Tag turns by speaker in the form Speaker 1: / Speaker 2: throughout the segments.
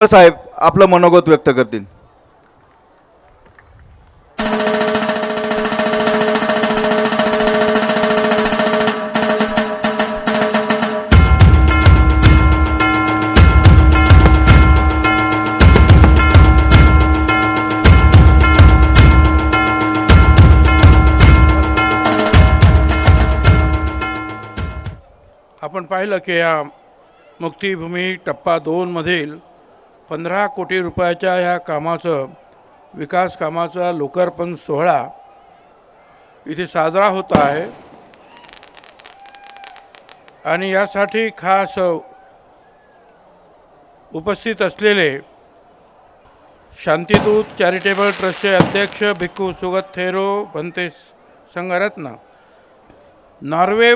Speaker 1: साहेब आपलं मनोगत व्यक्त करतील.
Speaker 2: आपण पाहिलं की या मुक्तिभूमी टप्पा दोनमधील पंधरा कोटी रुपयाच्या ह्या कामाचं विकास कामाचा लोकार्पण सोहळा इथे साजरा होत आहे. आणि यासाठी खास उपस्थित असलेले शांतीदूत चॅरिटेबल ट्रस्टचे अध्यक्ष भिक्खू सुगत थेरो भंते संघरत्न नॉर्वे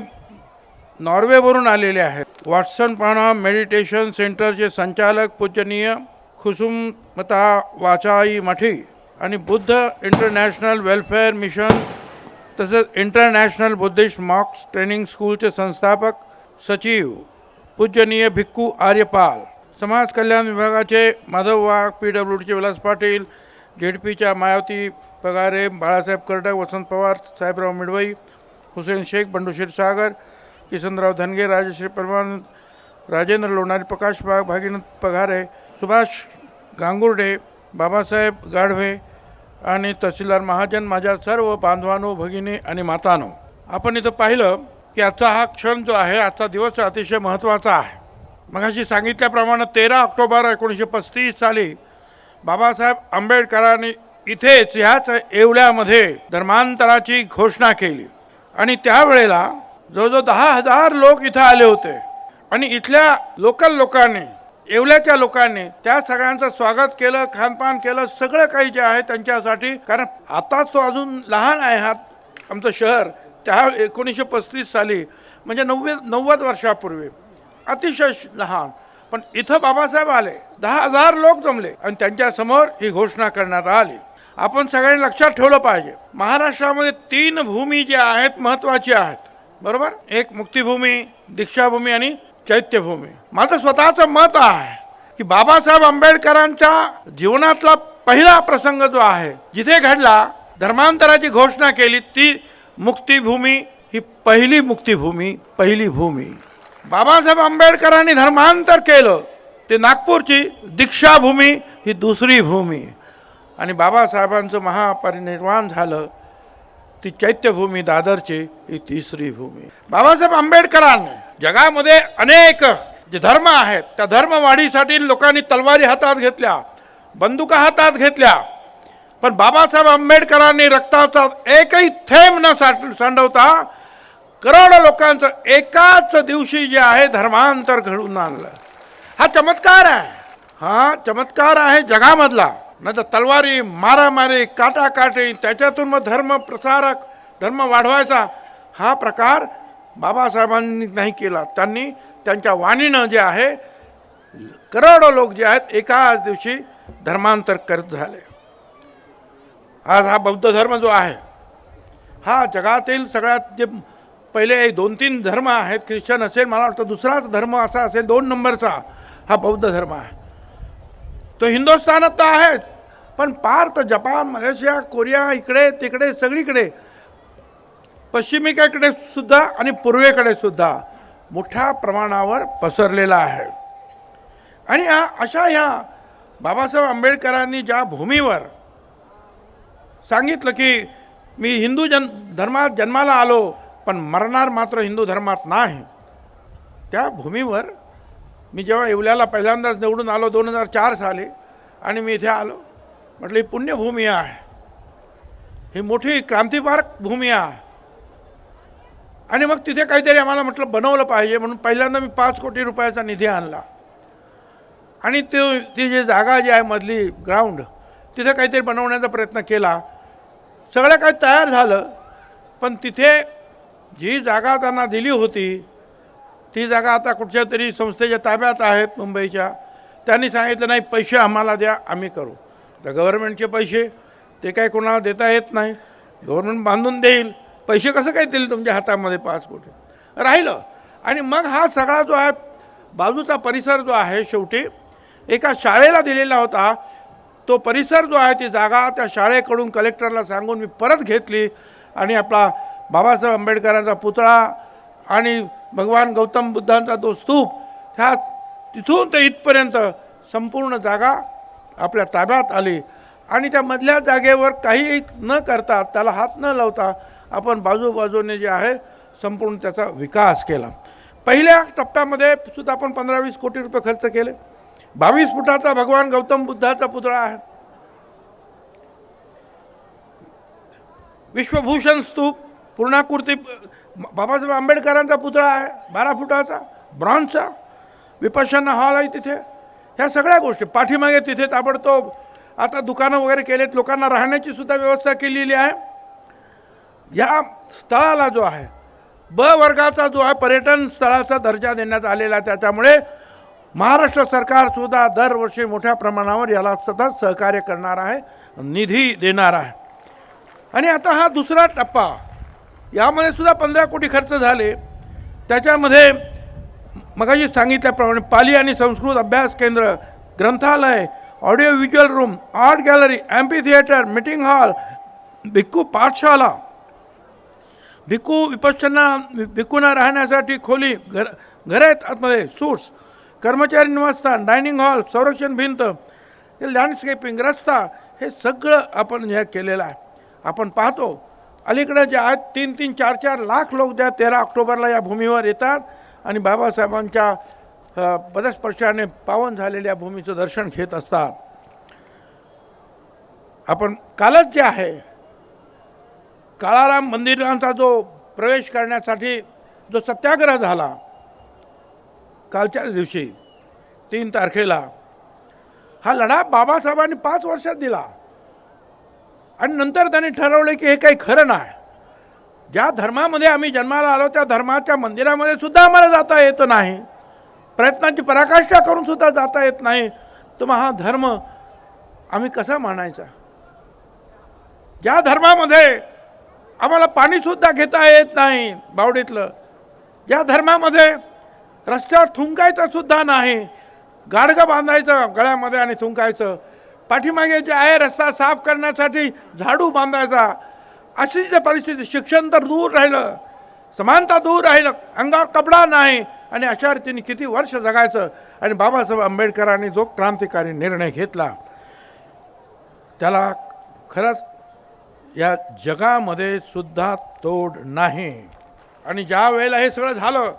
Speaker 2: नॉर्वेवरून आलेले आहेत. वॉटसन पाना मेडिटेशन सेंटरचे संचालक पूजनीय खुसुमता वाचाई मठी आणि बुद्ध इंटरनॅशनल वेलफेअर मिशन तसेच इंटरनॅशनल बुद्धिस्ट मॉक्स ट्रेनिंग स्कूलचे संस्थापक सचिव पूजनीय भिक्खू आर्यपाल. समाज कल्याण विभागाचे माधव वाघ पी डब्ल्यू डीचे विलास पाटील झेड पीच्या मायावती पगारे बाळासाहेब कर्डक वसंत पवार साहेबराव मिडवई हुसेन शेख बंडू क्षीरसागर किसनराव धनगे राजश्री परमान राजेंद्र लोणारी प्रकाश बाग भागीनाथ पघारे सुभाष गांगुर्डे बाबासाहेब गाढवे आणि तहसीलदार महाजन माझ्या सर्व बांधवानो भगिनी आणि मातानो. आपण इथं पाहिलं की आजचा हा क्षण जो आहे आजचा दिवस अतिशय महत्त्वाचा आहे. मगाशी सांगितल्याप्रमाणे तेरा ऑक्टोबर एकोणीसशे पस्तीस साली बाबासाहेब आंबेडकरांनी इथेच ह्याच येवल्यामध्ये धर्मांतराची घोषणा केली. आणि त्यावेळेला जवळजवळ दहा हजार लोक इथं आले होते. आणि इथल्या लोकल लोकांनी येवल्याच्या लोकांनी त्या सगळ्यांचं स्वागत केलं खानपान केलं सगळं काही जे आहे त्यांच्यासाठी. कारण आताच तो अजून लहान आहे हा आमचं शहर. त्या एकोणीसशे पस्तीस साली म्हणजे नव्वद नव्वद वर्षापूर्वी. अतिशय लहान. पण इथं बाबासाहेब आले. दहा हजार लोक जमले. आणि त्यांच्यासमोर ही घोषणा करण्यात आली. आपण सगळ्यांनी लक्षात ठेवलं पाहिजे. महाराष्ट्रामध्ये तीन भूमी ज्या आहेत महत्त्वाची आहेत. बरोबर? एक मुक्तिभूमी दीक्षाभूमी आणि चैत्यभूमी. माझं स्वतःचं मत आहे की बाबासाहेब आंबेडकरांच्या जीवनातला पहिला प्रसंग जो आहे जिथे घडला धर्मांतराची घोषणा केली ती मुक्तिभूमी ही पहिली मुक्तिभूमी पहिली भूमी. बाबासाहेब आंबेडकरांनी धर्मांतर केलं ते नागपूरची दीक्षाभूमी ही दुसरी भूमी. आणि बाबासाहेबांचं महापरिनिर्वाण झालं ती चैत्यभूमी दादरची ही तिसरी भूमी. बाबासाहेब आंबेडकरांनी जगामध्ये अनेक जे धर्म आहेत त्या धर्मवाढीसाठी लोकांनी तलवारी हातात घेतल्या बंदुका हातात घेतल्या पण बाबासाहेब आंबेडकरांनी रक्ताचा एकही थेंब न साठ सांडवता करोडो लोकांचं एकाच दिवशी जे आहे धर्मांतर घडून आणलं. हा चमत्कार आहे. हा चमत्कार आहे जगामधला. नाही तर तलवारी मारामारी काटाकाटी त्याच्यातून मग धर्म प्रसारक धर्म वाढवायचा. हा प्रकार बाबासाहेबांनी नाही केला. त्यांनी त्यांच्या वाणीनं जे आहे करोडो लोक जे आहेत एकाच दिवशी धर्मांतर करत झाले. आज हा बौद्ध धर्म जो आहे हा जगातील सगळ्यात जे पहिले दोन तीन धर्म आहेत ख्रिश्चन असेल मला वाटतं दुसराच धर्म असा असेल दोन नंबरचा हा बौद्ध धर्म आहे. तो हिंदुस्थानात तर आहेच. पण पार तर जपान मलेशिया कोरिया इकडे तिकडे सगळीकडे. पश्चिमेकडे सुद्धा आणि पूर्वेकडे सुद्धा मोठ्या प्रमाणावर पसरलेला आहे. आणि अशा ह्या बाबासाहेब आंबेडकरांनी ज्या भूमीवर सांगितलं की मी हिंदू जन धर्मात जन्माला आलो पण मरणार मात्र हिंदू धर्मात नाही. त्या भूमीवर मी जेव्हा येवल्याला पहिल्यांदाच निवडून आलो दोन हजार चार साली आणि मी इथे आलो म्हटलं ही पुण्यभूमी आहे. ही मोठी क्रांतिकारक भूमी आहे. आणि मग तिथे काहीतरी आम्हाला म्हटलं बनवलं पाहिजे. म्हणून पहिल्यांदा मी पाच कोटी रुपयाचा निधी आणला. आणि ते ती जी जागा जी आहे मधली ग्राउंड तिथे काहीतरी बनवण्याचा प्रयत्न केला. सगळं काही तयार झालं पण तिथे जी जागा त्यांना दिली होती ती जागा आता कुठच्या तरी संस्थेच्या ताब्यात आहेत मुंबईच्या. त्यांनी सांगितलं नाही पैसे आम्हाला द्या आम्ही करू. तर गव्हर्नमेंटचे पैसे ते काय कोणाला देता येत नाही. गव्हर्नमेंट बांधून देईल. पैसे कसं काय देईल तुमच्या हातामध्ये पाच कोटी? राहिलं. आणि मग हा सगळा जो आहे बाजूचा परिसर जो आहे शेवटी एका शाळेला दिलेला होता. तो परिसर जो आहे ती जागा त्या शाळेकडून कलेक्टरला सांगून मी परत घेतली. आणि आपला बाबासाहेब आंबेडकरांचा पुतळा आणि भगवान गौतम बुद्धांचा तो स्तूप ह्या तिथून ते इथपर्यंत संपूर्ण जागा आपल्या ताब्यात आली. आणि त्या मधल्या जागेवर काही न करता त्याला हात न लावता आपण बाजूबाजूने जे आहे संपूर्ण त्याचा विकास केला. पहिल्या टप्प्यामध्ये सुद्धा आपण पंधरा वीस कोटी रुपये खर्च केले. बावीस फुटाचा भगवान गौतम बुद्धाचा पुतळा आहे. विश्वभूषण स्तूप पूर्णाकृती बाबासाहेब आंबेडकरांचा पुतळा आहे बारा फुटाचा ब्रॉन्झचा विपक्षांना हॉल आहे तिथे. ह्या सगळ्या गोष्टी पाठीमागे तिथे ताबडतोब आता दुकानं वगैरे केलेत लोकांना राहण्याची सुद्धा व्यवस्था केलेली आहे. या स्थळाला जो आहे ब वर्गाचा जो आहे पर्यटन स्थळाचा दर्जा देण्यात आलेला आहे. त्याच्यामुळे महाराष्ट्र सरकारसुद्धा दरवर्षी मोठ्या प्रमाणावर याला सतत सहकार्य करणार आहे निधी देणार आहे. आणि आता हा दुसरा टप्पा यामध्ये सुद्धा पंधरा कोटी खर्च झाले. त्याच्यामध्ये मगाशी सांगितल्याप्रमाणे पाली आणि संस्कृत अभ्यास केंद्र ग्रंथालय audio visual room art gallery amphitheatre meeting hall Bhikkhu पाठशाला. भिक्खू विपक्षांना भिक्खूंना राहण्यासाठी खोली घर घर आहेत आतमध्ये सूट्स कर्मचारी निवासस्थान डायनिंग हॉल संरक्षण भिंत लँडस्केपिंग रस्ता हे सगळं आपण हे केलेलं आहे. आपण पाहतो. अलीकडे जे आहेत तीन तीन चार चार लाख लोक ज्या तेरा ऑक्टोबरला या भूमीवर येतात. आणि बाबासाहेबांच्या पदस्पर्शाने पावन झालेल्या भूमीचं दर्शन घेत असतात. आपण कालच जे आहे काळाराम मंदिरांचा जो प्रवेश करण्यासाठी जो सत्याग्रह झाला कालच्याच दिवशी तीन तारखेला हा लढा बाबासाहेबांनी पाच वर्षात दिला. आणि नंतर त्यांनी ठरवलं की हे काही खरं नाही. ज्या धर्मामध्ये आम्ही जन्माला आलो त्या धर्माच्या मंदिरामध्ये सुद्धा आम्हाला जाता येत नाही. प्रयत्नाची पराकाष्ठा करून सुद्धा जाता येत नाही. तर मग हा धर्म आम्ही कसा मानायचा? ज्या धर्मामध्ये आम्हाला पाणीसुद्धा घेता येत नाही बावडीतलं. ज्या धर्मामध्ये रस्त्यावर थुंकायचं सुद्धा नाही. गाडगं बांधायचं गळ्यामध्ये आणि थुंकायचं. पाठीमागे जे आहे रस्ता साफ करण्यासाठी झाडू बांधायचा. अशी जी परिस्थिती शिक्षण तर दूर राहिलं समानता दूर राहिलं अंगावर कपडा नाही आणि अशा रीतीने किती वर्ष जगायचं? आणि बाबासाहेब आंबेडकरांनी जो क्रांतिकारी निर्णय घेतला त्याला खरंच या जगामध्ये सुद्धा तोड नाही. आणि ज्या वेळेला हे सगळं झालं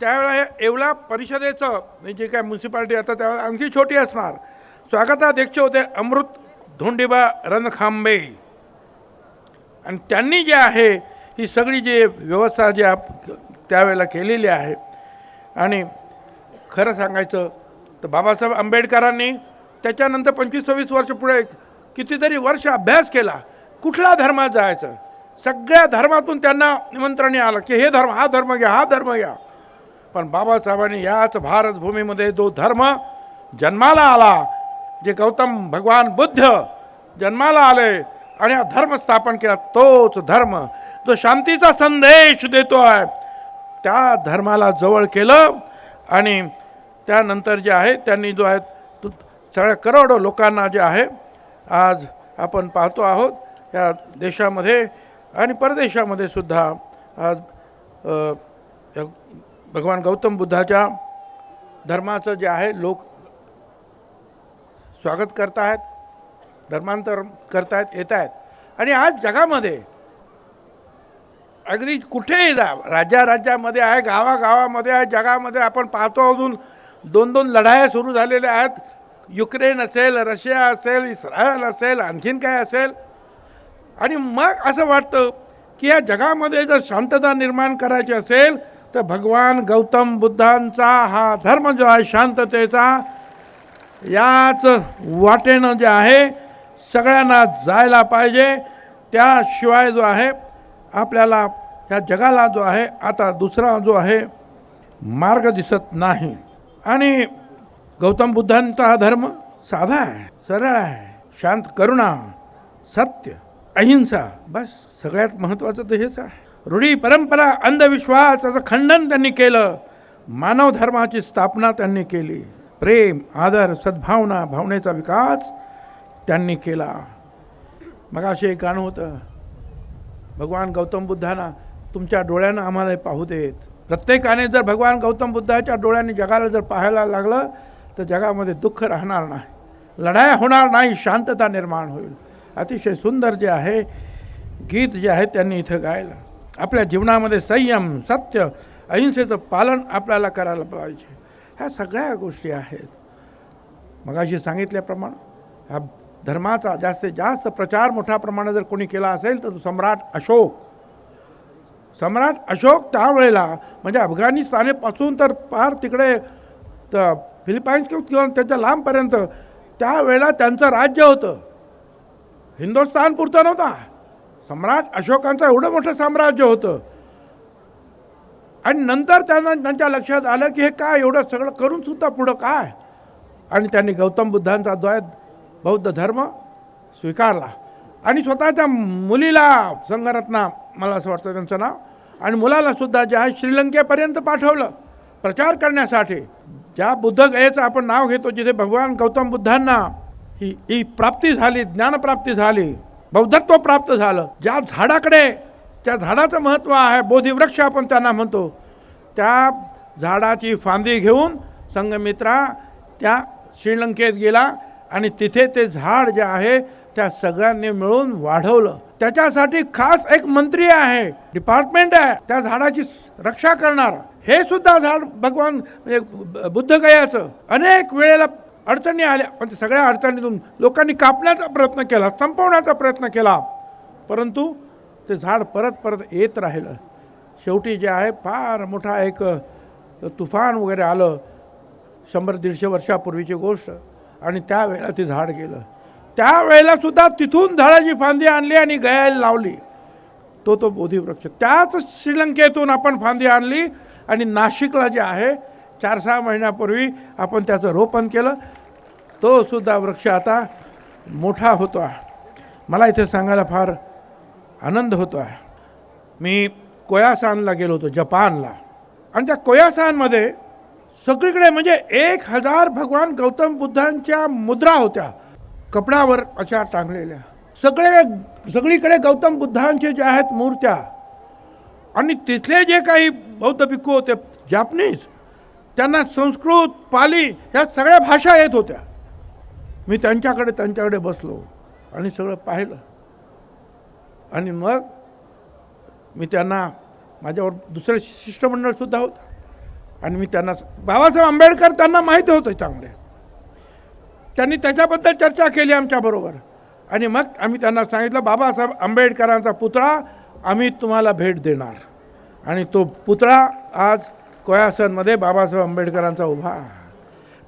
Speaker 2: त्यावेळेला हे येवला परिषदेचं म्हणजे जे काय म्युन्सिपाल्टी आता त्यावेळेला आणखी छोटी असणार स्वागताध्यक्ष होते अमृत धोंडेबा रणखांबे. आणि त्यांनी जे आहे ही सगळी जी व्यवस्था जी आप त्यावेळेला केलेली आहे. आणि खरं सांगायचं तर बाबासाहेब आंबेडकरांनी त्याच्यानंतर पंचवीस सव्वीस वर्ष पुढे कितीतरी वर्ष अभ्यास केला. कुठल्या धर्मात जायचं? सगळ्या धर्मातून त्यांना निमंत्रण आलं की हे धर्म हा धर्म घ्या हा धर्म घ्या. पण बाबासाहेबांनी याच भारत भूमीमध्ये जो धर्म जन्माला आला जे गौतम भगवान बुद्ध जन्माला आले आणि हा धर्म स्थापन केला तोच धर्म जो शांतीचा संदेश देतो आहे त्या धर्माला जवळ केलं आणि त्यानंतर जे आहे त्यांनी जो आहे तो सगळ्या करोडो लोकांना जे आहे आज आपण पाहतो आहोत या देशामध्ये आणि परदेशामध्ये सुद्धा आज भगवान गौतम बुद्धाच्या धर्माचं जे आहे लोक स्वागत करतायत धर्मांतर करतायत येत आहेत आणि आज जगामध्ये अगदी कुठेही जा राज्या राज्यामध्ये आहे गावागावामध्ये आहे जगामध्ये आपण पाहतो अजून दोन दोन लढाया सुरू झालेल्या आहेत. युक्रेन असेल रशिया असेल इस्रायल असेल आणखीन काय असेल. आणि मग असं वाटतं की या जगामध्ये जर शांतता निर्माण करायची असेल तर भगवान गौतम बुद्धांचा हा धर्म जो आहे शांततेचा याच वाटेनं जे आहे सगळ्यांना जायला पाहिजे. त्याशिवाय जो आहे आपल्याला या जगाला जो आहे आता दुसरा जो आहे मार्ग दिसत नाही. आणि गौतम बुद्धांचा हा धर्म साधा आहे सरळ आहे शांत करुणा सत्य अहिंसा बस. सगळ्यात महत्त्वाचं तर हेच आहे. रूढी परंपरा अंधविश्वासाचं खंडन त्यांनी केलं. मानव धर्माची स्थापना त्यांनी केली. प्रेम आदर सद्भावना भावनेचा विकास त्यांनी केला. मग असे एक गाणं होतं भगवान गौतम बुद्धांना तुमच्या डोळ्यानं आम्हाला पाहू देत. प्रत्येकाने जर भगवान गौतम बुद्धाच्या डोळ्याने जगाला जर पाहायला लागलं तर जगामध्ये दुःख राहणार नाही. लढाया होणार नाही शांतता निर्माण होईल. अतिशय सुंदर जे आहे गीत जे आहे त्यांनी इथं गायलं. आपल्या जीवनामध्ये संयम सत्य अहिंसेचं पालन आपल्याला करायला पाहिजे. ह्या सगळ्या गोष्टी आहेत. मगाशी सांगितल्याप्रमाणे हा धर्माचा जास्तीत जास्त प्रचार मोठ्या प्रमाणात जर कोणी केला असेल तर तो सम्राट अशोक. सम्राट अशोक त्यावेळेला म्हणजे अफगाणिस्तानेपासून तर फार तिकडे तर फिलिपाईन्स किंवा त्यांच्या लांबपर्यंत त्यावेळेला त्यांचं राज्य होतं. हिंदुस्थान पुरतं नव्हता. सम्राट अशोकांचं एवढं मोठं साम्राज्य होतं. आणि नंतर त्यांना त्यांच्या लक्षात आलं की हे काय एवढं सगळं करून सुद्धा पुढं काय? आणि त्यांनी गौतम बुद्धांचा द्वैत बौद्ध धर्म स्वीकारला. आणि स्वतःच्या मुलीला संघरत्ना मला असं वाटतं त्यांचं नाव आणि मुलाला सुद्धा जे आहे श्रीलंकेपर्यंत पाठवलं प्रचार करण्यासाठी. ज्या बुद्धगयेचं आपण नाव घेतो जिथे भगवान गौतम बुद्धांना ही ही प्राप्ती झाली ज्ञानप्राप्ती झाली बौद्धत्व प्राप्त झालं ज्या झाडाकडे त्या झाडाचं महत्त्व आहे बोधिवृक्ष आपण त्यांना म्हणतो. त्या झाडाची फांदी घेऊन संघमित्रा त्या श्रीलंकेत गेला आणि तिथे ते झाड जे आहे त्या सगळ्यांनी मिळून वाढवलं. त्याच्यासाठी खास एक मंत्री आहे डिपार्टमेंट आहे त्या झाडाची रक्षा करणार. हे सुद्धा झाड भगवान म्हणजे ब- बुद्धगयाचं. अनेक वेळेला अडचणी आल्या पण सगळ्या अडचणीतून लोकांनी कापण्याचा प्रयत्न केला संपवण्याचा प्रयत्न केला. परंतु ते झाड परत परत येत राहिलं. शेवटी जे आहे फार मोठा एक तुफान वगैरे आलं. शंभर दीडशे वर्षापूर्वीची गोष्ट. आणि त्यावेळेला ते झाड गेलं. त्यावेळेला सुद्धा तिथून झाडाची फांदी आणली आणि गयाला लावली. तो तो बोधीवृक्ष. त्याच श्रीलंकेतून आपण फांदी आणली आणि नाशिकला जे आहे चार सहा महिन्यापूर्वी आपण त्याचं रोपण केलं. तो सुद्धा वृक्ष आता मोठा होतो. मला इथे सांगायला फार आनंद होतो आहे. मी कोयासानला गेलो होतो जपानला. आणि त्या कोयासानमध्ये सगळीकडे म्हणजे एक हजार भगवान गौतम बुद्धांच्या मुद्रा होत्या. कपड्यावर अशा टांगलेल्या. सगळे सगळीकडे गौतम बुद्धांचे जे आहेत मूर्त्या. आणि तिथले जे काही बौद्ध भिक्खू होते जापनीज त्यांना संस्कृत पाली ह्या सगळ्या भाषा येत होत्या. मी त्यांच्याकडे त्यांच्याकडे बसलो आणि सगळं पाहिलं. आणि मग मी त्यांना माझ्यावर दुसरं शिष्टमंडळसुद्धा होतं. आणि मी त्यांना बाबासाहेब आंबेडकर त्यांना माहिती होतं चांगले. त्यांनी त्याच्याबद्दल चर्चा केली आमच्याबरोबर आणि मग आम्ही त्यांना सांगितलं बाबासाहेब आंबेडकरांचा पुतळा आम्ही तुम्हाला भेट देणार. आणि तो पुतळा आज कोयासनमध्ये बाबासाहेब आंबेडकरांचा उभा आहे.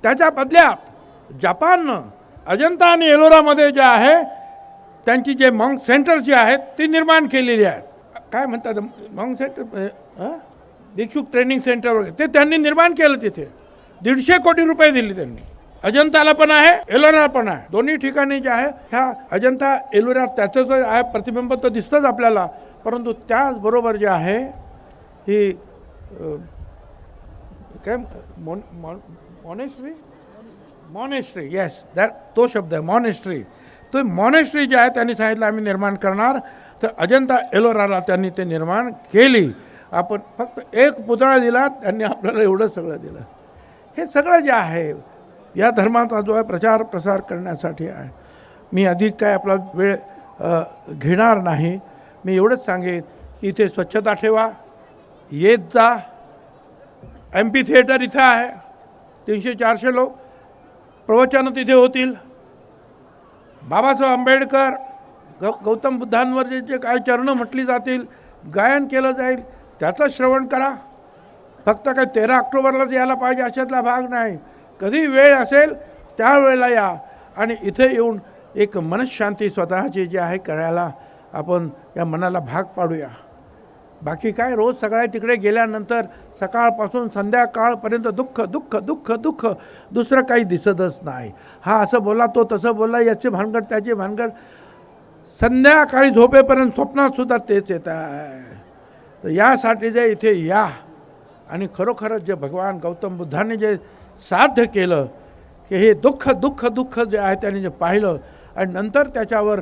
Speaker 2: त्याच्या बदल्यात जपाननं अजंता आणि एलोरामध्ये जे आहे त्यांची जे मॉंग सेंटर जी आहेत ती निर्माण केलेली आहेत. काय म्हणतात? मॉंग सेंटर हं? भिक्षुक ट्रेनिंग सेंटर वगैरे. ते त्यांनी निर्माण केलं तिथे. दीडशे कोटी रुपये दिले त्यांनी. अजंताला पण आहे एलोरा पण आहे. दोन्ही ठिकाणी जे आहे ह्या अजंता एलोरा त्याचं जे आहे प्रतिबिंब तर दिसतंच आपल्याला. परंतु त्याचबरोबर जे आहे ही काय मॉन मॉनेस्ट्री मॉनेस्ट्री येस दॅट तो शब्द आहे मॉनेस्ट्री तो मॉनेस्ट्री जे आहे त्यांनी सांगितलं आम्ही निर्माण करणार. तर अजंता एलोराला त्यांनी ते निर्माण केली. आपण फक्त एक पुतळा दिला त्यांनी आपल्याला एवढं सगळं दिलं. हे सगळं जे आहे या धर्माचा जो आहे प्रचार प्रसार करण्यासाठी आहे. मी अधिक काय आपला वेळ घेणार नाही. मी एवढंच सांगेन की इथे स्वच्छता ठेवा येत जा. एम पी थिएटर इथं आहे तीनशे चारशे लोक. प्रवचनं तिथे होतील. बाबासाहेब आंबेडकर गौ गौतम बुद्धांवर जे जे काय चरणं म्हटली जातील गायन केलं जाईल त्याचं श्रवण करा. फक्त काय तेरा ऑक्टोबरलाच यायला पाहिजे अशातला भाग नाही. कधी वेळ असेल त्यावेळेला या. आणि इथे येऊन एक मनशांती स्वतःची जी आहे करायला आपण या मनाला भाग पाडूया. बाकी काय रोज सगळ्या तिकडे गेल्यानंतर सकाळपासून संध्याकाळपर्यंत दुःख दुःख दुःख दुःख दुसरं काही दिसतच नाही. हा असं बोला तो तसं बोलला याची भानगड त्याची भानगड. संध्याकाळी झोपेपर्यंत स्वप्नातसुद्धा तेच येत आहे. तर यासाठी जे इथे या आणि खरोखरच जे भगवान गौतम बुद्धांनी जे साध्य केलं की हे दुःख दुःख दुःख जे आहे त्यांनी जे पाहिलं आणि नंतर त्याच्यावर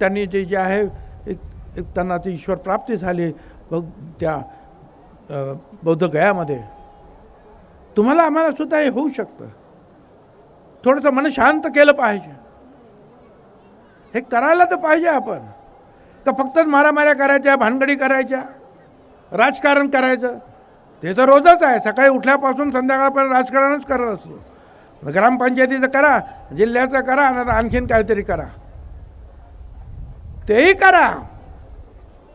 Speaker 2: त्यांनी जे जे आहे एक एक त्यांना ती ईश्वर प्राप्ती झाली. बघ त्या बौद्ध गयामध्ये. तुम्हाला आम्हाला सुद्धा हे होऊ शकतं. थोडंसं मन शांत केलं पाहिजे. हे करायला तर पाहिजे आपण. का फक्तच मारामाऱ्या करायच्या भानगडी करायच्या राजकारण करायचं? ते तर रोजच आहे. सकाळी उठल्यापासून संध्याकाळपर्यंत राजकारणच करत असतो. ग्रामपंचायतीचं करा जिल्ह्याचं करा आणि आणखीन काहीतरी करा. तेही करा.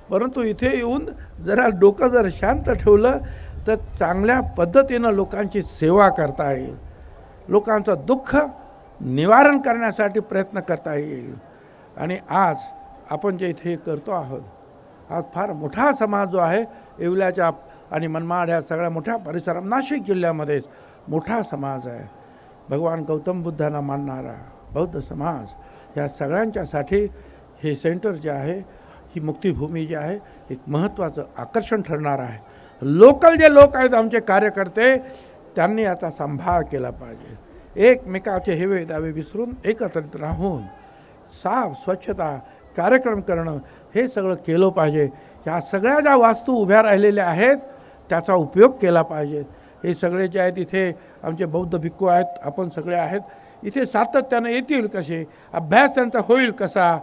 Speaker 2: परंतु इथे येऊन जरा डोकं जर शांत ठेवलं तर चांगल्या पद्धतीनं लोकांची सेवा करता येईल. लोकांचं दुःख निवारण करण्यासाठी प्रयत्न करता येईल. आणि आज आपण जे इथे करतो आहोत आज फार मोठा समाज जो आहे येवल्याच्या आणि मनमाड या सगळ्या मोठ्या परिसरात नाशिक जिल्ह्यामध्येच मोठा समाज आहे. भगवान गौतम बुद्धांना मानणारा बौद्ध समाज या सगळ्यांच्यासाठी हे सेंटर जे आहे ही मुक्तिभूमी जी आहे एक महत्त्वाचं आकर्षण ठरणार आहे. लोकल जे लोक आहेत आमचे कार्यकर्ते त्यांनी याचा सांभाळ केला पाहिजे. एकमेकाचे हेवे दावे विसरून एकत्रित राहून साफ स्वच्छता कार्यक्रम करणं हे सगळं केलं पाहिजे. ह्या सगळ्या ज्या वास्तू उभ्या राहिलेल्या आहेत त्याचा उपयोग केला पाहिजे. हे सगळे जे आहेत इथे आमचे बौद्ध भिक्खू आहेत आपण सगळे आहेत. इथे सातत्यानं येतील कसे? अभ्यास त्यांचा होईल कसा?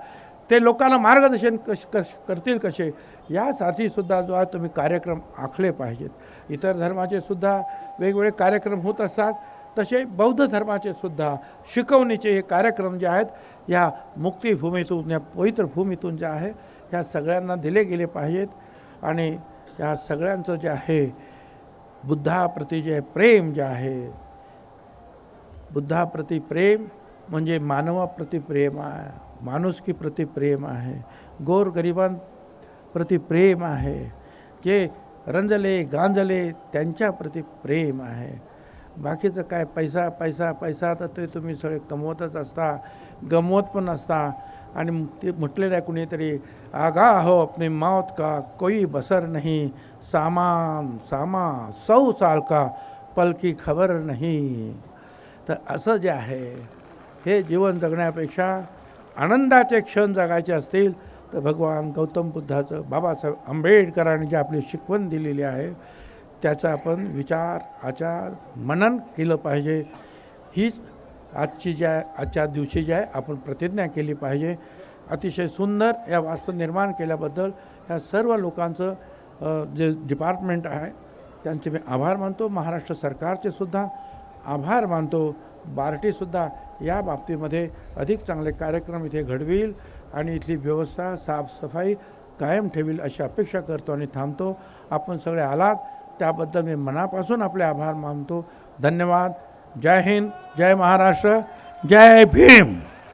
Speaker 2: ते लोकांना मार्गदर्शन कश कश करतील कसे? यासाठी सुद्धा जो आहे तुम्ही कार्यक्रम आखले पाहिजेत. इतर धर्माचे सुद्धा वेगवेगळे कार्यक्रम होत असतात. तसे बौद्ध धर्माचे सुद्धा शिकवणीचे हे कार्यक्रम जे आहेत या मुक्तिभूमीतून या पवित्र भूमीतून जे आहे ह्या सगळ्यांना दिले गेले पाहिजेत. आणि या सगळ्यांचं जे आहे बुद्धाप्रती जे प्रेम जे आहे बुद्धाप्रती प्रेम म्हणजे मानवाप्रती प्रेम आहे. माणुसकीप्रती प्रेम आहे गोरगरिबांप्रती प्रेम आहे जे रंजले गांजले त्यांच्याप्रती प्रेम आहे. बाकीचं काय पैसा पैसा पैसा तर ते तुम्ही सगळे कमवतच असता गमवत पण असता. आणि ते म्हटलेलं आहे कुणीतरी आगा हो अपनी मौत का कोई बसर नाही सामान सामा सौ साल का पल की खबर नाही. तर असं जे आहे हे जीवन जगण्यापेक्षा आनंदाचे क्षण जगायचे असतील तर भगवान गौतम बुद्धाचं बाबासाहेब आंबेडकरांनी जी आपली शिकवण दिलेली आहे त्याचा आपण विचार आचार मनन केलं पाहिजे. हीच आजची ज्या आजच्या दिवशी जी आहे आपण प्रतिज्ञा केली पाहिजे. अतिशय सुंदर या वास्तू निर्माण केल्याबद्दल ह्या सर्व लोकांचं जे डिपार्टमेंट आहे त्यांचे मी आभार मानतो. महाराष्ट्र सरकारचे सुद्धा आभार मानतो. बार्टीसुद्धा या बाबतीमध्ये अधिक चांगले कार्यक्रम इथे घडवील आणि इथली व्यवस्था साफसफाई कायम ठेवील अशी अपेक्षा करतो आणि थांबतो. आपण सगळे आलात. त्याबद्दल मी मनापासून आपले आभार मानतो. धन्यवाद. जय हिंद. जय महाराष्ट्र. जय भीम.